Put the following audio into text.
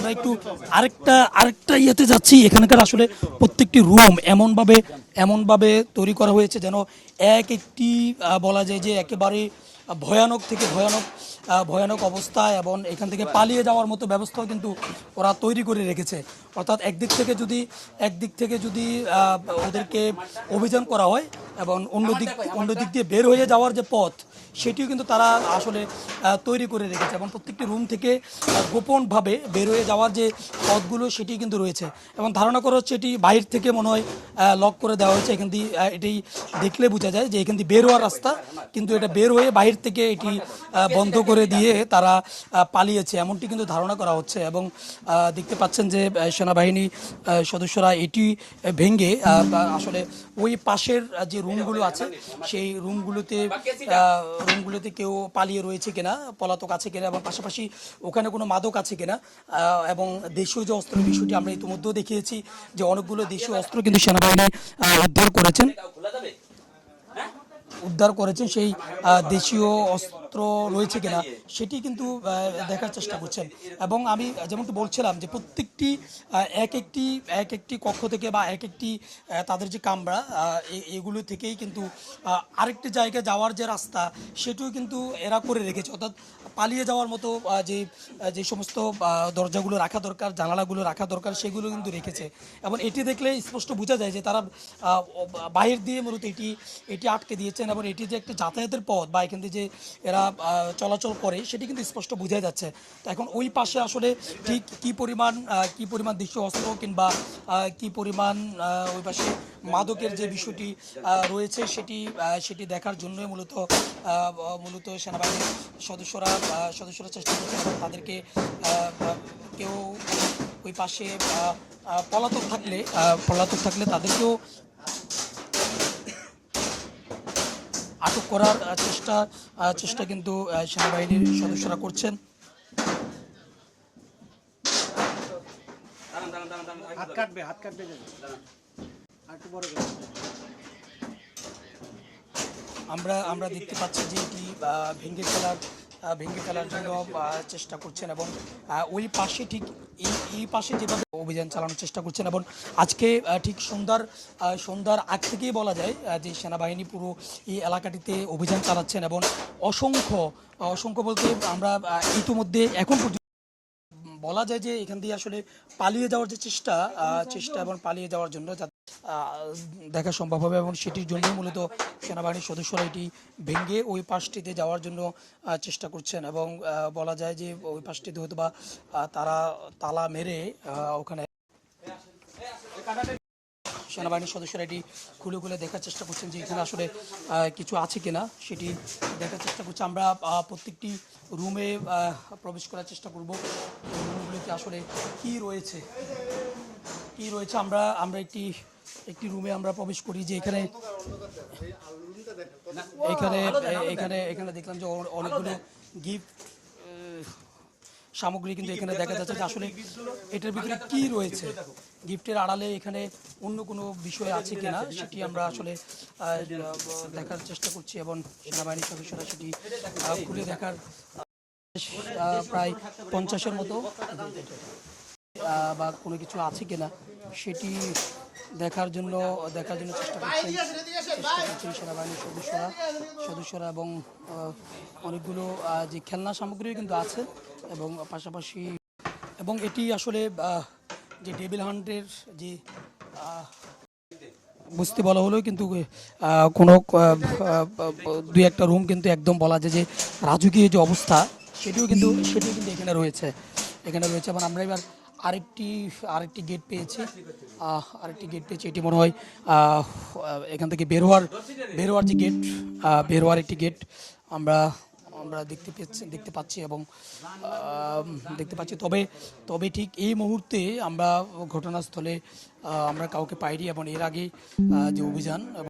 আমরা একটু আরেকটা আরেকটা ইয়েতে যাচ্ছি। এখানকার আসলে প্রত্যেকটি রুম এমনভাবে এমনভাবে তৈরি করা হয়েছে যেন এক একটি বলা যায় যে একেবারে ভয়ানক থেকে ভয়ানক ভয়ানক অবস্থা এবং এখান থেকে পালিয়ে যাওয়ার মতো ব্যবস্থাও কিন্তু ওরা তৈরি করে রেখেছে। অর্থাৎ একদিক থেকে যদি একদিক থেকে যদি ওদেরকে অভিযান করা হয় এবং অন্য দিক অন্য দিক দিয়ে বের হয়ে যাওয়ার যে পথ সেটিও কিন্তু তারা আসলে তৈরি করে রেখেছে এবং প্রত্যেকটি রুম থেকে গোপনভাবে বের হয়ে যাওয়ার যে পথগুলো সেটি কিন্তু রয়েছে। এবং ধারণা করা হচ্ছে এটি বাইরে থেকে মনে হয় লক করে দেওয়া হয়েছে। এখান দিয়ে এটি দেখলে বোঝা যায় যে এখান দিয়ে বের হওয়ার রাস্তা কিন্তু এটা বের হয়ে বাইরে থেকে এটি বন্ধ করে দিয়ে তারা পালিয়েছে। এমনটি কিন্তু ধারণা করা হচ্ছে এবং দেখতে পাচ্ছেন যে সেনাবাহিনী সদস্যরা এটি ভেঙে আসলে ওই পাশের যে রুমগুলো আছে, সেই রুমগুলোতে রুমগুলোতে কেউ পালিয়ে রয়েছে কিনা, পলাতক আছে কিনা এবং পাশাপাশি ওখানে কোনো মাদক আছে কিনা এবং দেশীয় যে অস্ত্রের বিষয়টি আমরা ইতিমধ্যেও দেখিয়েছি যে অনেকগুলো দেশীয় অস্ত্র কিন্তু সেনাবাহিনী উদ্ধার করেছেন। উদ্ধার করেছেন সেই দেশীয় অস্ত্র রয়েছে কিনা সেটি কিন্তু দেখার চেষ্টা করছেন। এবং আমি যেমনটি বলছিলাম যে প্রত্যেকটি এক একটি এক একটি কক্ষ থেকে বা এক একটি তাদের যে কামরা এগুলো থেকেই কিন্তু আরেকটি জায়গায় যাওয়ার যে রাস্তা, সেটিও কিন্তু এরা করে রেখেছে। অর্থাৎ পালিয়ে যাওয়ার মতো যে যে সমস্ত দরজাগুলো রাখা দরকার, জানালাগুলো রাখা দরকার, সেগুলো কিন্তু রেখেছে। এবং এটি দেখলে স্পষ্ট বোঝা যায় যে তারা বাহির দিয়ে মূলত এটি এটি আটকে দিয়েছেন এবং এটি যে একটা যাতায়াতের পথ বা এখান থেকে যে এরা চলাচল করে, সেটি কিন্তু স্পষ্ট বোঝা যাচ্ছে। তো এখন ওই পাশে আসলে ঠিক কি পরিমাণ কি পরিমাণ দেশীয় অস্ত্র কিংবা কি পরিমাণ ওই পাশে মাদকের যে বিষয়টি রয়েছে সেটি সেটি দেখার জন্যই মূলত মূলত সেনাবাহিনীর সদস্যরা সদস্যরা চেষ্টা করছে তাদেরকে কেউ ওই পাশে পলাতক থাকলে পলাতক থাকলে তাদেরকেও আটক করার চেষ্টা চেষ্টা কিন্তু আহ, সেনাবাহিনীর সদস্যরা করছেন। হাত কাটবে হাত কাটবে যেন। আর একটু বড় আমরা আমরা দেখতে পাচ্ছি যে এটি ভেঙ্গে ভেঙে ফেলার ভেঙে ফেলার জন্য চেষ্টা করছেন এবং ওই পাশে ঠিক এই এই পাশে যেভাবে অভিযান চালানোর চেষ্টা করছেন এবং আজকে ঠিক সন্ধ্যার সন্ধ্যার আগ থেকেই বলা যায় যে সেনাবাহিনী পুরো এই এলাকাটিতে অভিযান চালাচ্ছেন এবং অসংখ্য অসংখ্য বলতে আমরা ইতিমধ্যে এখন বলা যায় যে এখান দিয়ে আসলে পালিয়ে যাওয়ার যে চেষ্টা চেষ্টা এবং পালিয়ে যাওয়ার জন্য দেখা সম্ভব হবে এবং সেটির জন্য মূলত সেনাবাহিনীর সদস্যরা এটি ভেঙে ওই পাশটিতে যাওয়ার জন্য চেষ্টা করছেন এবং বলা যায় যে ওই পাশটিতে হয়তো বা তারা তালা মেরে ওখানে সেনাবাহিনীর সদস্যরা এটি খুলে খুলে দেখার চেষ্টা করছেন যে এখানে আসলে কিছু আছে কিনা সেটি দেখার চেষ্টা করছি। আমরা প্রত্যেকটি রুমে প্রবেশ করার চেষ্টা করব। রুমগুলিতে আসলে কি রয়েছে? কি রয়েছে? আমরা আমরা একটি একটি রুমে আমরা প্রবেশ করি যে এখানে এখানে এখানে এখানে দেখলাম যে অনেকগুলো গিফট সামগ্রী কিন্তু এখানে দেখা যাচ্ছে যে আসলে এটার ভিতরে কি রয়েছে? গিফটের আড়ালে এখানে অন্য কোনো বিষয় আছে কিনা? সেটি আমরা আসলে দেখার চেষ্টা করছি এবং সেনাবাহিনীর সদস্যরা সেটি খুলে দেখার প্রায় পঞ্চাশের মতো। বা কোনো কিছু আছে কিনা সেটি দেখার জন্য দেখার জন্য চেষ্টা করছেন সেনাবাহিনীর সদস্যরা সদস্যরা এবং অনেকগুলো যে খেলনা সামগ্রী কিন্তু আছে এবং পাশাপাশি, এবং এটি আসলে যে ডেভিল হান্টের যে বুঝতে বলা হলেও কিন্তু কোনো দুই একটা রুম কিন্তু একদম বলা যায় যে রাজকীয় যে অবস্থা, সেটিও কিন্তু সেটিও কিন্তু এখানে রয়েছে। এখানে রয়েছে, এবং আমরা এবার আরেকটি আরেকটি গেট পেয়েছি। আরেকটি গেট পেয়েছি। এটি মনে হয় এখান থেকে বের হওয়ার বের হওয়ার যে গেট বের হওয়ার একটি গেট আমরা আমরা দেখতে পেয়েছি, দেখতে পাচ্ছি এবং দেখতে পাচ্ছি। তবে তবে ঠিক এই মুহূর্তে আমরা ঘটনাস্থলে আমরা কাউকে পাইনি এবং এর আগে যে অভিযান